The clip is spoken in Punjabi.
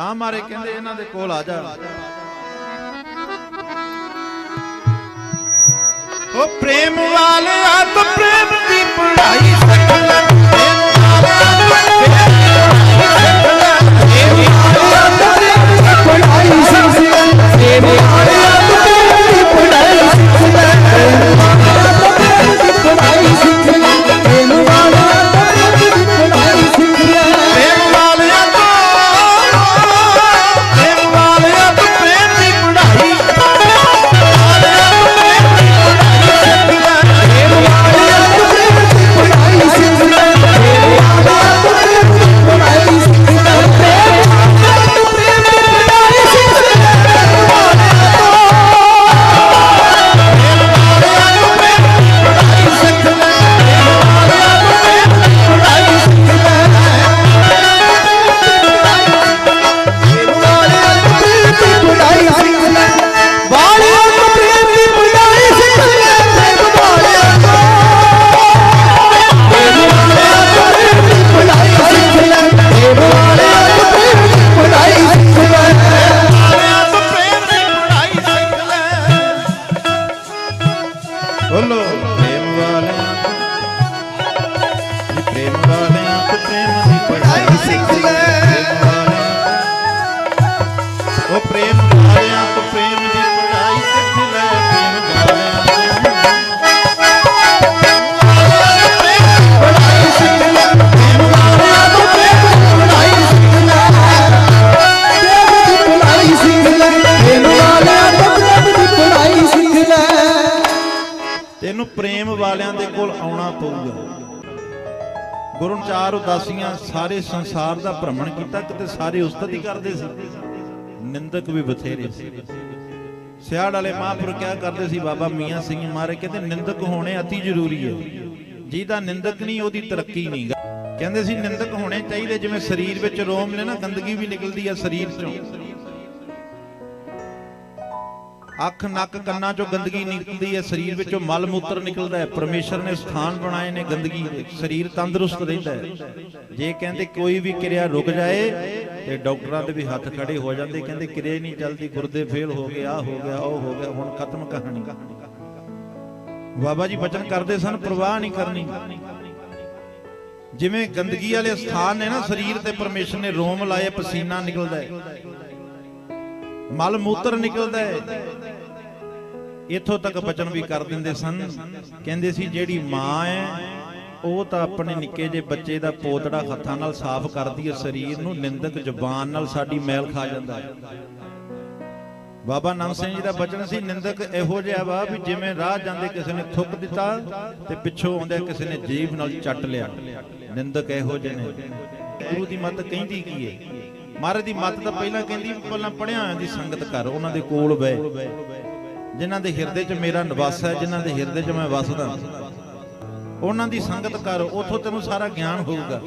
ਤਾਂ ਮਾਰੇ ਕਹਿੰਦੇ ਇਹਨਾਂ ਦੇ ਕੋਲ ਆ ਜਾ। ਉਹ ਪ੍ਰੇਮ ਵਾਲਿਆ ਤੂੰ ਪ੍ਰੇਮ ਦੀ ਪੜਾਈ ਸਕਲ ਉਹ ਪ੍ਰੇਮ ਵਾਲਿਆ ਤੂੰ ਪ੍ਰੇਮ ਦੀ ਪੜਾਈ ਸਿੱਖ ਲੈ ਪ੍ਰੇਮ ਵਾਲਿਆ ਤੈਨੂੰ ਪ੍ਰੇਮ ਵਾਲਿਆਂ ਦੇ ਕੋਲ ਆਉਣਾ ਪਊਗਾ। ਗੁਰੂ ਚਾਰ ਉਦਾਸੀਆਂ ਸਾਰੇ ਸੰਸਾਰ ਦਾ ਭ੍ਰਮਣ ਕੀਤਾ, ਕਿਤੇ ਸਾਰੇ ਉਸਤਤ ਹੀ ਕਰਦੇ ਸੀ। ਨਿੰਦਕ ਵੀ ਬਥੇਰੇ ਸੀ। ਸਿਆੜ ਵਾਲੇ ਮਹਾਂਪੁਰ ਕਿਆ ਕਰਦੇ ਸੀ, ਬਾਬਾ ਮੀਆਂ ਸਿੰਘ ਮਾਰੇ, ਕਹਿੰਦੇ ਨਿੰਦਕ ਹੋਣੇ ਅਤੀ ਜ਼ਰੂਰੀ ਹੈ। ਜਿਹਦਾ ਨਿੰਦਕ ਨਹੀਂ, ਉਹਦੀ ਤਰੱਕੀ ਨਹੀਂ। ਕਹਿੰਦੇ ਸੀ ਨਿੰਦਕ ਹੋਣੇ ਚਾਹੀਦੇ, ਜਿਵੇਂ ਸਰੀਰ ਵਿੱਚ ਰੋਮ ਨੇ ਨਾ, ਗੰਦਗੀ ਵੀ ਨਿਕਲਦੀ ਹੈ ਸਰੀਰ ਚੋਂ। ਅੱਖ, ਨੱਕ, ਕੰਨਾਂ ਚੋਂ ਗੰਦਗੀ ਨਿਕਲਦੀ ਹੈ ਸਰੀਰ ਵਿੱਚੋਂ ਮਲ ਮੂਤਰ ਨਿਕਲਦਾ ਹੈ। ਪਰਮੇਸ਼ਰ ਨੇ ਸਥਾਨ ਬਣਾਏ ਨੇ ਗੰਦਗੀ ਦੇ। ਸਰੀਰ ਤੰਦਰੁਸਤ ਰਹਿੰਦਾ ਹੈ। ਜੇ ਕਹਿੰਦੇ ਕੋਈ ਵੀ ਕਿਰਿਆ ਰੁਕ ਜਾਏ ਤੇ ਡਾਕਟਰਾਂ ਦੇ ਵੀ ਹੱਥ ਖੜੇ ਹੋ ਜਾਂਦੇ, ਕਹਿੰਦੇ ਕਿਰੇ ਨਹੀਂ ਚੱਲਦੀ, ਗੁਰਦੇ ਫੇਲ ਹੋ ਗਏ, ਆ ਹੋ ਗਿਆ, ਉਹ ਹੋ ਗਿਆ, ਹੁਣ ਖਤਮ ਕਹਾਣੀ। ਬਾਬਾ ਜੀ ਬਚਨ ਕਰਦੇ ਸਨ, ਪ੍ਰਵਾਹ ਨਹੀਂ ਕਰਨੀ। ਜਿਵੇਂ ਗੰਦਗੀ ਵਾਲੇ ਸਥਾਨ ਨੇ ਨਾ, ਸਰੀਰ ਤੇ ਪਰਮੇਸ਼ਰ ਨੇ ਰੋਮ ਲਾਏ, ਪਸੀਨਾ ਨਿਕਲਦਾ ਹੈ। ਮਲ ਮੂਤਰ ਨਿਕਲਦਾ ਹੈ। ਇੱਥੋਂ ਤੱਕ ਬਚਨ ਵੀ ਕਰ ਦਿੰਦੇ ਸਨ। ਕਹਿੰਦੇ ਸੀ, ਜਿਹੜੀ ਮਾਂ ਹੈ ਉਹ ਤਾਂ ਆਪਣੇ ਨਿੱਕੇ ਜਿਹੇ ਬੱਚੇ ਦਾ ਪੋਤੜਾ ਹੱਥਾਂ ਨਾਲ ਸਾਫ਼ ਕਰਦੀ ਹੈ, ਸਰੀਰ ਨੂੰ ਨਿੰਦਕ ਜ਼ੁਬਾਨ ਨਾਲ ਸਾਡੀ ਮੈਲ ਖਾ ਜਾਂਦਾ ਹੈ। ਬਾਬਾ ਨਾਮ ਸਿੰਘ ਜੀ ਦਾ ਬਚਨ ਸੀ, ਨਿੰਦਕ ਇਹੋ ਜਿਹਾ ਵਾ ਵੀ ਜਿਵੇਂ ਰਾਹ ਜਾਂਦੇ ਕਿਸੇ ਨੇ ਥੁੱਕ ਦਿੱਤਾ ਤੇ ਪਿੱਛੋਂ ਆਉਂਦੇ ਕਿਸੇ ਨੇ ਜੀਭ ਨਾਲ ਚੱਟ ਲਿਆ। ਨਿੰਦਕ ਇਹੋ ਜਿਹੇ ਨੇ। ਗੁਰੂ ਦੀ ਮੱਤ ਕਹਿੰਦੀ ਕੀ ਹੈ ਮਹਾਰਾਜ ਦੀ ਮੱਤ ਤਾਂ ਪਹਿਲਾਂ ਕਹਿੰਦੀ, ਪਹਿਲਾਂ ਪੜਿਆ ਹੋਇਆਂ ਦੀ ਸੰਗਤ ਕਰ ਉਹਨਾਂ ਦੇ ਕੋਲ ਬਹਿ। ਜਿਨ੍ਹਾਂ ਦੇ ਹਿਰਦੇ 'ਚ ਮੇਰਾ ਨਿਵਾਸ ਹੈ, ਜਿਨ੍ਹਾਂ ਦੇ ਹਿਰਦੇ 'ਚ ਮੈਂ ਵਸਦਾ। ਉਹਨਾਂ ਦੀ ਸੰਗਤ ਕਰ ਉਥੋਂ ਤੈਨੂੰ ਸਾਰਾ ਗਿਆਨ ਹੋਊਗਾ।